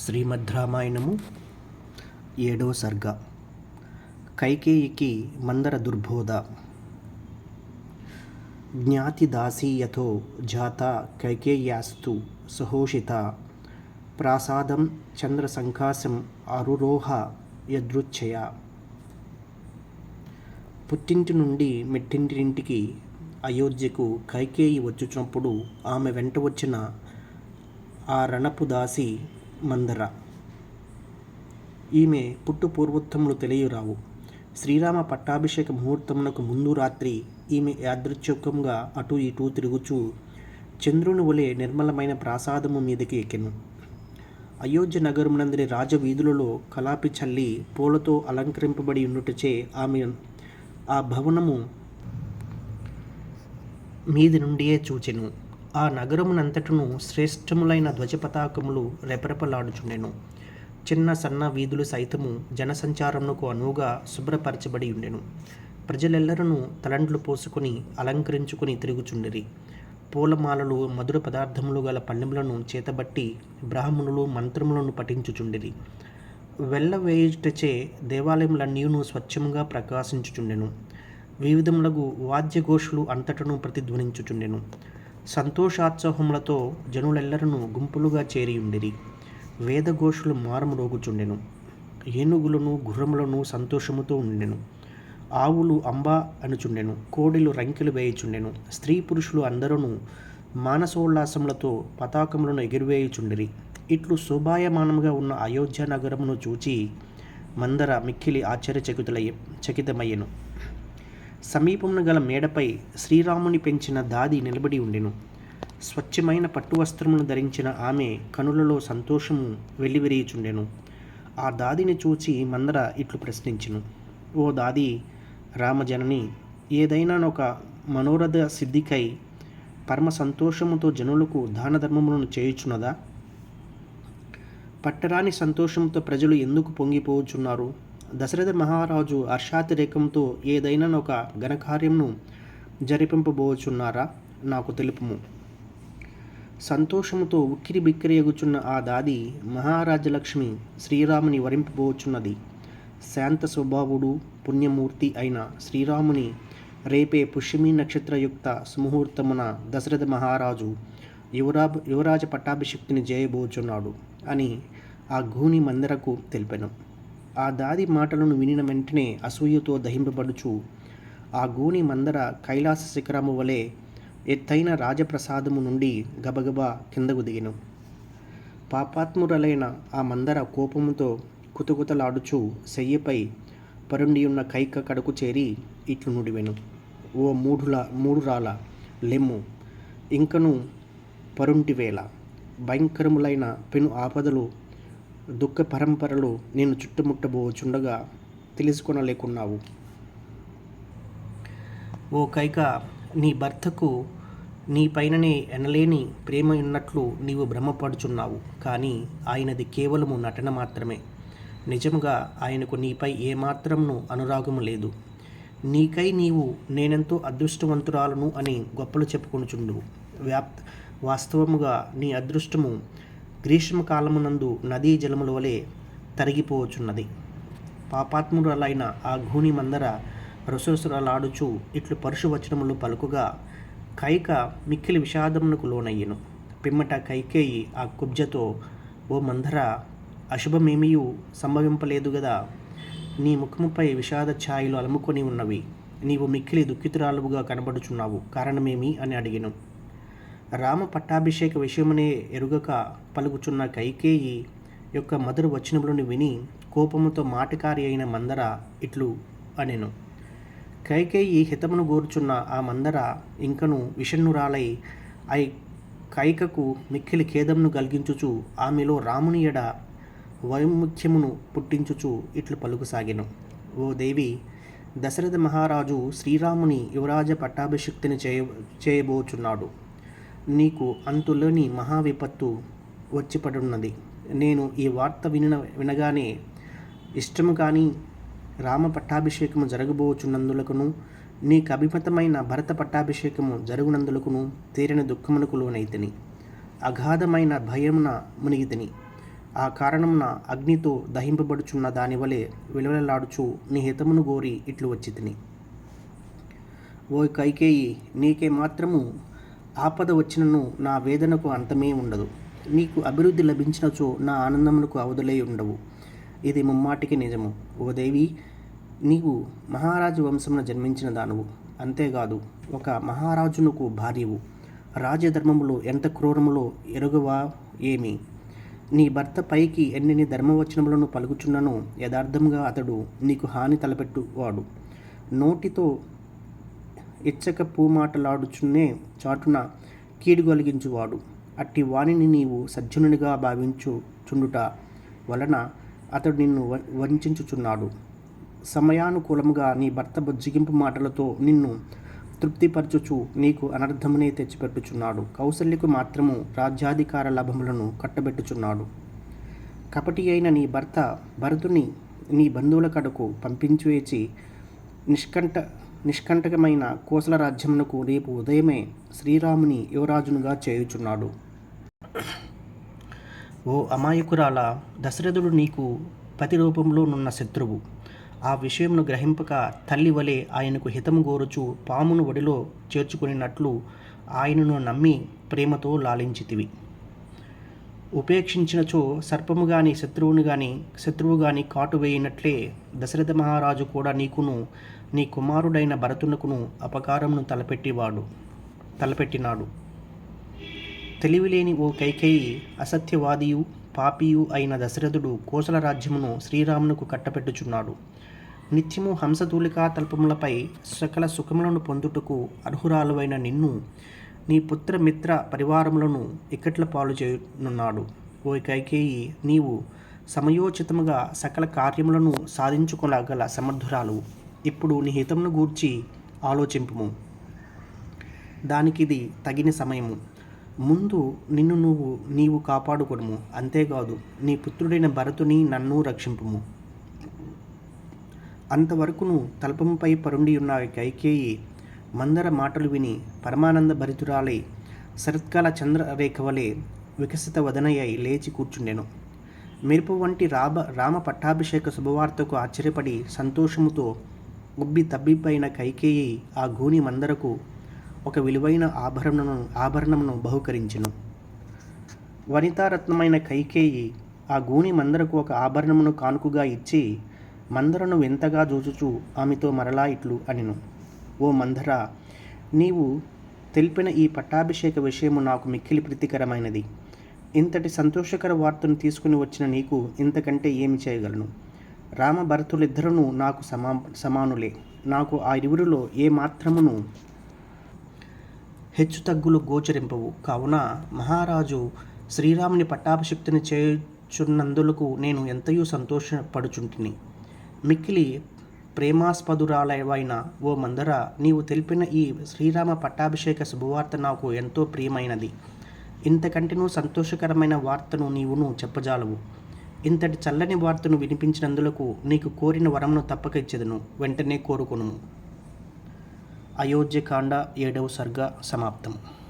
శ్రీమద్ రామాయణము ఏడో సర్గ. కైకేయికి మందర దుర్బోధ. జ్ఞాతిదాసీయతో జాత కైకేయాస్తు సహోషిత. ప్రాసాదం చంద్రసంకాశం అరురోహ యదృచ్ఛయ. పుట్టింటి నుండి మెట్టింటింటికి అయోధ్యకు కైకేయి వచ్చుచున్నప్పుడు ఆమె వెంట వచ్చిన ఆ రణపు దాసి మందర. ఈమె పుట్టు పూర్వోత్తములు తెలియరావు. శ్రీరామ పట్టాభిషేక ముహూర్తమునకు ముందు రాత్రి ఈమె యాదృచ్ఛుకంగా అటు ఇటు తిరుగుచూ చంద్రుని వలె నిర్మలమైన ప్రాసాదము మీదకి ఎక్కెను. అయోధ్య నగరమునందరి రాజవీధులలో కలాపి చల్లి పూలతో అలంకరింపబడి ఉండుటచే ఆమె ఆ భవనము మీది నుండియే చూచెను. ఆ నగరమునంతటను శ్రేష్టములైన ధ్వజపతాకములు రెపరెపలాడుచుండెను. చిన్న సన్న వీధులు సైతము జనసంచారమునకు అనువుగా శుభ్రపరచబడి ఉండెను. ప్రజలెల్లరూ తలండ్లు పోసుకొని అలంకరించుకుని తిరుగుచుండిరి. పూలమాలలు మధుర పదార్థములు గల పళ్ళెములను చేతబట్టి బ్రాహ్మణులు మంత్రములను పఠించుచుండిరి. వెళ్ళవేయుటచే దేవాలయములన్నీను స్వచ్ఛముగా ప్రకాశించుచుండెను. వివిధములగు వాద్యఘోషులు అంతటను ప్రతిధ్వనించుచుండెను. సంతోషాత్సవములతో జనులెల్లరను గుంపులుగా చేరియుండిరి వేదఘోషులు మారమురోగుచుండెను. ఏనుగులను గుర్రములను సంతోషముతో ఉండెను ఆవులు అంబా అనుచుండెను. కోడిలు రంకెలు వేయుచుండెను. స్త్రీ పురుషులు అందరూ మానసోల్లాసములతో పతాకములను ఎగిరివేయుచుండిరి. ఇట్లు శోభాయమానముగా ఉన్న అయోధ్య నగరమును చూచి మందర మిక్కిలి ఆశ్చర్యచకితులయ్య చకితమయ్యను. సమీపమున గల మేడపై శ్రీరాముని పెంచిన దాది నిలబడి ఉండెను. స్వచ్ఛమైన పట్టు వస్త్రమును ధరించిన ఆమె కనులలో సంతోషము వెల్లివిరియుచుండెను. ఆ దాదిని చూచి మందర ఇట్లు ప్రశ్నించెను. ఓ దాది రామజనని ఏదైనా ఒక మనోరథ సిద్ధికై పరమ సంతోషముతో జనులకు దాన ధర్మములను చేయుచున్నదా? పట్టరాని సంతోషంతో ప్రజలు ఎందుకు పొంగిపోచున్నారు దశరథ మహారాజు హర్షాతిరేకంతో ఏదైనా ఒక ఘనకార్యంను జరిపింపబోచున్నారా? నాకు తెలుపుము. సంతోషముతో ఉక్కిరి బిక్కిరి ఎగుచున్న ఆ దాది మహారాజలక్ష్మి శ్రీరాముని వరింపబోచున్నది. శాంత స్వభావుడు పుణ్యమూర్తి అయిన శ్రీరాముని రేపే పుష్యమి నక్షత్రయుక్త సుముహూర్తమున దశరథ మహారాజు యువరా యువరాజ పట్టాభిషిక్తిని చేయబోచున్నాడు అని ఆ గూని మందరకు తెలిపెను. ఆ దాది మాటలను వినిన వెంటనే అసూయతో దహింపబడుచు ఆ గూని మందర కైలాస శిఖరము వలె ఎత్తైన రాజప్రసాదము నుండి గబగబా కిందకు దిగిను. పాపాత్మురలైన ఆ మందర కోపముతో కుతకుతలాడుచు శయ్యపై పరుండియున్న కైక కడకు చేరి ఇట్లు నుడివెను. ఓ మూఢుల మూడురాల లెమ్ము ఇంకను పరుంటివేళ భయంకరములైన పెను ఆపదలు దుఃఖ పరంపరలు నేను చుట్టుముట్టబోచుండగా తెలుసుకొనలేకున్నావు. ఓ కైక నీ భర్తకు నీ పైననే ఎనలేని ప్రేమ ఉన్నట్లు నీవు భ్రమపడుచున్నావు కానీ ఆయనది కేవలము నటన మాత్రమే. నిజముగా ఆయనకు నీపై ఏమాత్రంను అనురాగము లేదు. నీకై నీవు నేనెంతో అదృష్టవంతురాలను అని గొప్పలు చెప్పుకొనుచుండు వ్యాప్ వాస్తవముగా నీ అదృష్టము గ్రీష్మకాలమునందు నదీ జలముల వలె తరిగిపోవచున్నది పాపాత్మురాలైన ఆ గూని మందర రసోసరలాడుచు ఇట్లు పరుషు వచనములు పలుకుగా కైక మిక్కిలి విషాదమునకు లోనయ్యను. పిమ్మట కైకేయి ఆ కుబ్జతో ఓ మందర అశుభమేమియూ సంభవింపలేదు గదా. నీ ముఖముపై విషాద ఛాయలు అలుముకొని ఉన్నవి. నీవు మిక్కిలి దుఃఖితురాలువుగా కనబడుచున్నావు. కారణమేమి? అని అడిగిను. రామ పట్టాభిషేక విషయమనే ఎరుగక పలుకుచున్న కైకేయి యొక్క మధుర వచనములను విని కోపముతో మాటకారి అయిన మందర ఇట్లు అనెను. కైకేయి హితమును గోరుచున్న ఆ మందర ఇంకను విషణ్ణురాలై ఐ కైకకు మిక్కిలి ఖేదమును కలిగించుచు ఆమెలో రాముని ఎడ వైముఖ్యమును పుట్టించుచు ఇట్లు పలుకుసాగెను. ఓ దేవి దశరథ మహారాజు శ్రీరాముని యువరాజ పట్టాభిషిక్తిని చేయ చేయబోచున్నాడు. నీకు అంతులేని మహావిపత్తు వచ్చిపడున్నది. నేను ఈ వార్త వినిన వినగానే ఇష్టము కానీ రామ పట్టాభిషేకము జరగబోచున్నందులకును నీకు అభిమతమైన భరత పట్టాభిషేకము జరుగునందులకును తీరని దుఃఖమునకు లోనైతిని. అగాధమైన భయమున మునిగితిని. ఆ కారణమున అగ్నితో దహింపబడుచున్న దాని వలె నీ హితమును గోరి ఇట్లు వచ్చి తిని ఓ కైకేయి నీకే మాత్రము ఆపద వచ్చినను నా వేదనకు అంతమే ఉండదు. నీకు అభివృద్ధి లభించినచో నా ఆనందములకు అవధులై ఉండవు. ఇది ముమ్మాటికి నిజము. ఓ దేవి నీవు మహారాజు వంశమున జన్మించిన దానువు. అంతేకాదు ఒక మహారాజునకు భార్యవు. రాజధర్మములో ఎంత క్రూరములో ఎరుగవా ఏమి? నీ భర్త పైకి ఎన్నిని ధర్మవచనములను పలుకుచున్నను యథార్థంగా అతడు నీకు హాని తలపెట్టువాడు. నోటితో ఇచ్చక పూమాటలాడుచున్నే చాటున కీడుగొలిగించువాడు అట్టి వాణిని నీవు సజ్జనునిగా భావించుచుండుట వలన అతడు నిన్ను వంచుచున్నాడు సమయానుకూలముగా నీ భర్త బుజ్జిగింపు మాటలతో నిన్ను తృప్తిపరచుచు నీకు అనర్థమునే తెచ్చిపెట్టుచున్నాడు. కౌశల్యకు మాత్రము రాజ్యాధికార లాభములను కట్టబెట్టుచున్నాడు. కపటి అయిన నీ భర్త భరతుని నీ బంధువుల కడకు పంపించివేచి నిష్కంఠ నిష్కంటకమైన కోసల రాజ్యమునకు రేపు ఉదయమే శ్రీరాముని యువరాజునుగా చేయుచున్నాడు. ఓ అమాయకురాల దశరథుడు నీకు పతి రూపంలో నున్న శత్రువు. ఆ విషయమును గ్రహింపక తల్లి వలె ఆయనకు హితము గోరుచు పామును ఒడిలో చేర్చుకునినట్లు ఆయనను నమ్మి ప్రేమతో లాలించితివి. ఉపేక్షించినచో సర్పము గాని శత్రువును గాని శత్రువు గాని కాటు వేయినట్లే దశరథ మహారాజు కూడా నీకును నీ కుమారుడైన భరతునకును అపకారమును తలపెట్టివాడు తలపెట్టినాడు. తెలివిలేని ఓ కైకేయి అసత్యవాదియు పాపియు అయిన దశరథుడు కోసల రాజ్యమును శ్రీరామునకు కట్టపెట్టుచున్నాడు. నిత్యము హంసతూలికా తల్పములపై సకల సుఖములను పొందుటకు అర్హురాలువైన నిన్ను నీ పుత్ర మిత్ర పరివారములను ఇక్కట్ల పాలు చేయనున్నాడు. ఓ కైకేయి నీవు సమయోచితముగా సకల కార్యములను సాధించుకోగల సమర్థురాలు. ఇప్పుడు నీ హితమును గూర్చి ఆలోచింపుము. దానికిది తగిన సమయము. ముందు నిన్ను నువ్వు నీవు కాపాడుకోడము అంతేకాదు నీ పుత్రుడైన భరతుని నన్ను రక్షింపుము. అంతవరకును తల్పంపై పరుండి ఉన్న కైకేయి మందర మాటలు విని పరమానంద భరితురాలై శరత్కాల చంద్రరేఖ వలె వికసిత వదనయ్యై లేచి కూర్చుండెను. మెరుపు వంటి రాబ రామ పట్టాభిషేక శుభవార్తకు ఆశ్చర్యపడి సంతోషముతో ఉబ్బి తబ్బిపైన కైకేయి ఆ గూని మందరకు ఒక విలువైన ఆభరణను ఆభరణమును బహుకరించెను. వనితారత్నమైన కైకేయి ఆ గూని మందరకు ఒక ఆభరణమును కానుకగా ఇచ్చి మందరను వింతగా చూచుచూ ఆమెతో మరలా ఇట్లు అనిను. ఓ మంధర నీవు తెలిపిన ఈ పట్టాభిషేక విషయము నాకు మిక్కిలి ప్రీతికరమైనది. ఇంతటి సంతోషకర వార్తను తీసుకుని వచ్చిన నీకు ఇంతకంటే ఏమి చేయగలను? రామ భరతులిద్దరూ నాకు సమా సమానులే. నాకు ఆ ఇరువురిలో ఏ మాత్రమును హెచ్చుతగ్గులు గోచరింపవు. కావున మహారాజు శ్రీరాముని పట్టాభిషిక్తిని చేయుచున్నందులకు నేను ఎంతయో సంతోషపడుచుంటిని. మిక్కిలి ప్రేమాస్పదురాలైన ఓ మందర నీవు తెలిపిన ఈ శ్రీరామ పట్టాభిషేక శుభవార్త నాకు ఎంతో ప్రియమైనది. ఇంతకంటేనూ సంతోషకరమైన వార్తను నీవును చెప్పజాలవు. ఇంతటి చల్లని వార్తను వినిపించినందులకు నీకు కోరిన వరమును తప్పక ఇచ్చేదను. వెంటనే కోరుకొనుము. అయోధ్యకాండ ఏడవ సర్గ సమాప్తం.